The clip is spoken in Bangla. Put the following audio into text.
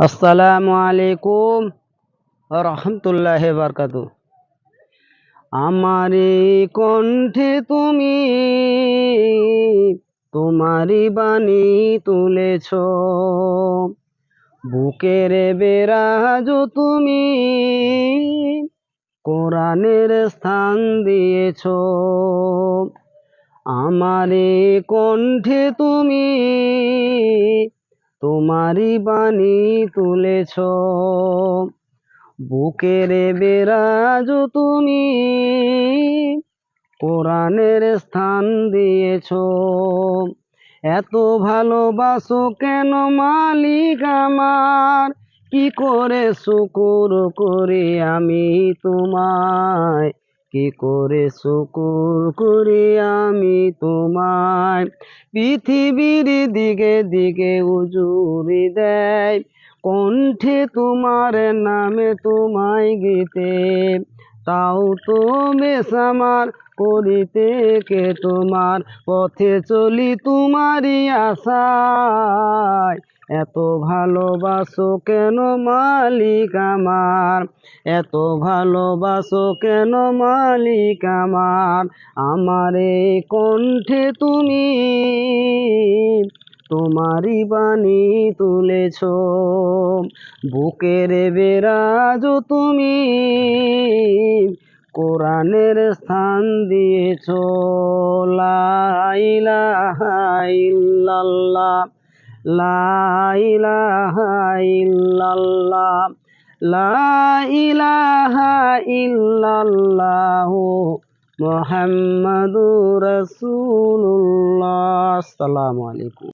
আসসালামু আলাইকুম রহমতুল্লাহ বারকাত আমার কণ্ঠে তুমি তোমারই বাণী তুলেছ, বুকের বেরাজ তুমি কোরআনের স্থান দিয়েছ। আমার কণ্ঠে তুমি তোমারই বাণী তুলেছ। বুকের বেরাজ তুমি কোরআনের স্থান দিয়েছ। এত ভালোবাসো কেন মালিক আমার? কি করে শুকুর করি আমি তোমায়? কি করে শুকুর করি আমি তোমায়? পৃথিবীর দিকে দিকে উজুরি দেয়, কণ্ঠে তোমার নামে তোমায় গীতে। তাও তো বেশ করিতে কে তোমার পথে চলি তোমারই আশায়। এত ভালোবাসো কেন মালিক আমার? এত ভালোবাসো কেন মালিক আমার? আমার কণ্ঠে তুমি তোমারই বাণী তুলেছ। বুকের বেরাজ তুমি কোরআনের স্থান দিয়েছ। লাইলা লাইলাহা ইল্লাল্লাহ লাইলাহা ইল্লাল্লাহ মোহাম্মদুর রসুল্লাহ আসসালামু